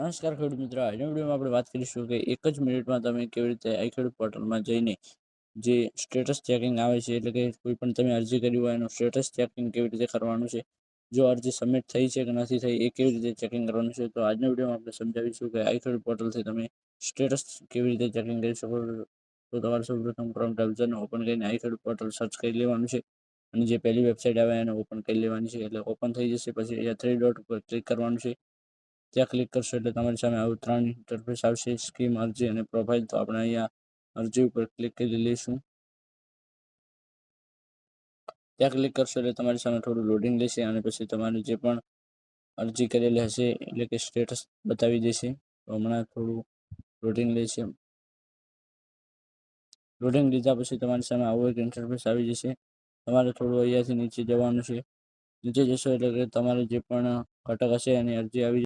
નમસ્કાર ખેડૂત મિત્રો, આજના વિડીયોમાં આપણે વાત કરીશું કે એક જ મિનિટમાં તમે કેવી રીતે આઈ ખેડૂત પોર્ટલમાં જઈને જે સ્ટેટસ ચેકિંગ આવે છે, એટલે કે કોઈ પણ તમે અરજી કરી હોય એનું સ્ટેટસ ચેકિંગ કેવી રીતે કરવાનું છે, જો અરજી સબમિટ થઈ છે કે નથી થઈ, એ કેવી રીતે ચેકિંગ કરવાનું છે, તો આજના વિડીયોમાં આપણે સમજાવીશું કે આઈ ખેડૂત પોર્ટલથી તમે સ્ટેટસ કેવી રીતે ચેકિંગ કરી શકો. તો તમારે સૌપ્રથમ ક્રોમ બ્રાઉઝરને ઓપન કરીને આઈ ખેડૂત પોર્ટલ સર્ચ કરી લેવાનું છે અને જે પહેલી વેબસાઇટ આવે એને ઓપન કરી લેવાની છે, એટલે ઓપન થઈ જશે, પછી અહીંયા થ્રી ડોટ ઉપર ક્લિક કરવાનું છે. ત્યાં ક્લિક કરશો એટલે તમારી સામે આવું ત્રણ ઇન્ટરફેસ આવશે. સ્કીમ અરજી અને પ્રોફાઇલ તો આપણે અહીંયા અરજી ઉપર ક્લિક કરી લઈશું. ત્યાં ક્લિક કરશો એટલે તમારી સામે થોડું લોડિંગ લેશે અને પછી તમારે જે પણ અરજી કરેલી હશે, એટલે કે સ્ટેટસ બતાવી દેશે. તો હમણાં થોડું લોડિંગ લેશે. લોડિંગ લીધા પછી તમારી સામે આવું એક ઇન્ટરફેસ આવી જશે. તમારે થોડું અહીંયાથી નીચે જવાનું છે. નીચે જશો એટલે કે તમારે જે પણ ઘટક હશે એની અરજી આવી